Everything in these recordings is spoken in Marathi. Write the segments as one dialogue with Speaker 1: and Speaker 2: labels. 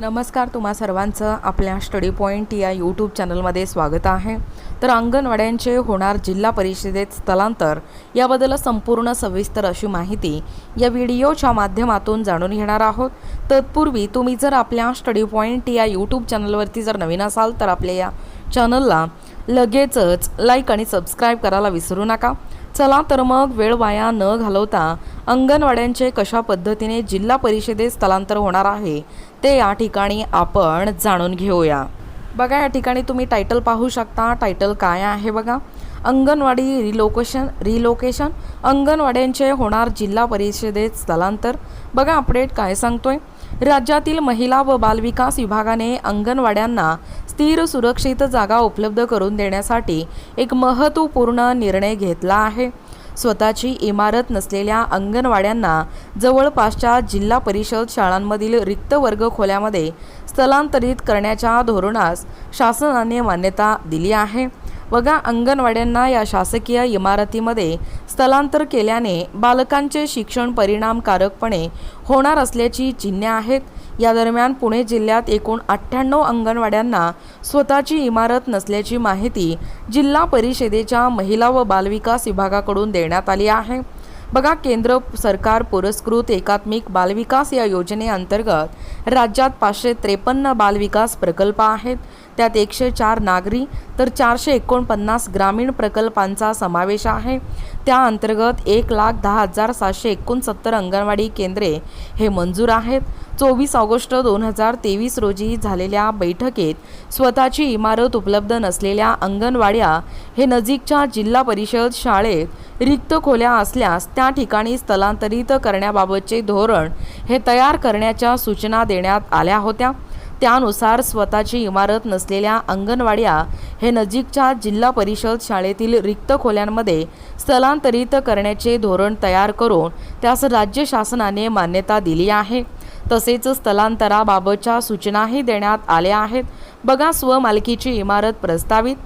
Speaker 1: नमस्कार तुम्हा सर्वांचं. आपल्या स्टडी पॉईंट या यूट्यूब चॅनलमध्ये स्वागत आहे. तर अंगणवाड्यांचे होणार जिल्हा परिषदेत स्थलांतर याबद्दल संपूर्ण सविस्तर अशी माहिती या व्हिडिओच्या माध्यमातून जाणून घेणार आहोत. तत्पूर्वी तुम्ही जर आपल्या स्टडी पॉईंट या यूट्यूब चॅनलवरती जर नवीन असाल तर आपल्या या चॅनलला लगेचच लाईक आणि सबस्क्राईब करायला विसरू नका. चला तर मग वेळ वाया न घालवता अंगणवाड्यांचे कशा पद्धतीने जिल्हा परिषदेत स्थलांतर होणार आहे ते या ठिकाणी आपण जाणून घेऊया. बघा या ठिकाणी तुम्ही टायटल पाहू शकता. टायटल काय आहे बघा? Anganwadi relocation relocation. अंगणवाड्यांचे होणार जिल्हा परिषदेत स्थलांतर. बघा अपडेट काय सांगतोय? राज्यातील महिला व बालविकास विभागाने अंगणवाड्यांना स्थिर सुरक्षित जागा उपलब्ध करून देण्यासाठी एक महत्त्वपूर्ण निर्णय घेतला आहे. स्वतःची इमारत नसलेल्या अंगणवाड्यांना जवळपासच्या जिल्हा परिषद शाळांमधील रिक्त वर्ग खोल्यामध्ये स्थलांतरित करण्याच्या धोरणास शासनाने मान्यता दिली आहे. वगा अंगणवाड्यांना या शासकीय इमारतीमध्ये स्थलांतर केल्याने बालकांचे शिक्षण परिणामकारकपणे होणार असल्याची चिन्हे आहेत. या दरम्यान पुणे जिल्ह्यात एकूण अठ्ठ्याण्णव अंगणवाड्यांना स्वतःची इमारत नसल्याची माहिती जिल्हा परिषदेच्या महिला व बालविकास विभागाकडून देण्यात आली आहे. बघा केंद्र सरकार पुरस्कृत एकात्मिक बालविकास या योजनेअंतर्गत राज्यात पाचशे त्रेपन्न बालविकास प्रकल्प आहेत. त्यात एकशे चार नागरी तर चारशे एकोणपन्नास ग्रामीण प्रकल्पांचा समावेश आहे. त्या अंतर्गत एक लाख दहा हजार सातशे एकोणसत्तर अंगणवाडी केंद्रे हे मंजूर आहेत. चोवीस ऑगस्ट दोन हजार तेवीस रोजी झालेल्या बैठकीत स्वतःची इमारत उपलब्ध नसलेल्या अंगणवाड्या हे नजीकच्या जिल्हा परिषद शाळेत रिक्त खोल्या असल्यास त्या ठिकाणी स्थलांतरित करण्याबाबतचे धोरण हे तयार करण्याच्या सूचना देण्यात आल्या होत्या. त्यानुसार स्वतःची इमारत नसलेल्या अंगणवाड्या हे नजीकच्या जिल्हा परिषद शाळेतील रिक्त खोल्यांमध्ये स्थलांतरित करण्याचे धोरण तयार करून त्यास राज्य शासनाने मान्यता दिली आहे. तसेच स्थलांतराबाबतच्या सूचनाही देण्यात आल्या आहेत. बघा स्वमालकीची इमारत प्रस्तावित.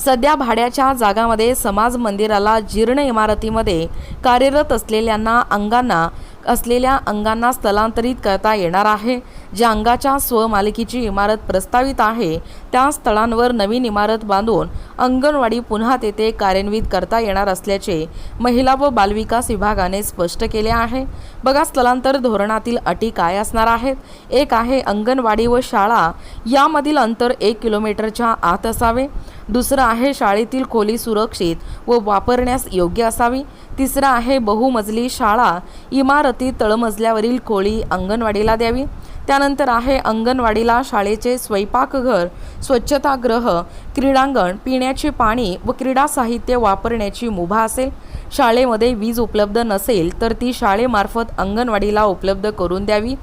Speaker 1: सध्या भाड्याच्या जागामध्ये समाज मंदिराला जीर्ण इमारतीमध्ये कार्यरत असलेल्यांना अंगांना असलेल्या अंगांना स्थलांतरित करता येणार आहे. ज्या अंगाच्या स्वमालकीची इमारत प्रस्तावित आहे त्या स्थळांवर नवीन इमारत बांधून अंगणवाडी पुन्हा तेथे कार्यान्वित करता येणार असल्याचे महिला व बालविकास विभागाने स्पष्ट केले आहे. बघा स्थलांतर धोरणातील अटी काय असणार आहेत? एक आहे अंगणवाडी व शाळा यामधील अंतर एक किलोमीटरच्या आत असावे. दुसरं आहे शाळेतील खोली सुरक्षित व वापरण्यास योग्य असावी. तिसरं आहे बहुमजली शाळा इमारती तळमजल्यावरील खोली अंगणवाडीला द्यावी. त्यानंतर आहे अंगणवाडीला शाळेचे स्वयंपाकघर स्वच्छतागृह क्रीडांगण पिण्याचे पाणी व क्रीडा साहित्य वापरण्याची मुभा असेल. शाळेमध्ये वीज उपलब्ध नसेल तर ती शाळेमार्फत अंगणवाडीला उपलब्ध करून द्यावी.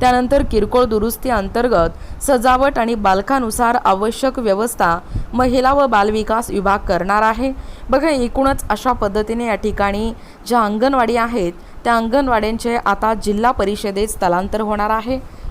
Speaker 1: त्यानंतर किरकोळ दुरुस्ती अंतर्गत सजावट आणि बालकानुसार आवश्यक व्यवस्था महिला व बालविकास विभाग करणार आहे. बघा एकूणच अशा पद्धतीने या ठिकाणी ज्या अंगणवाडी आहेत त्या अंगणवाड्यांचे आता जिल्हा परिषदेत स्थलांतर होणार आहे.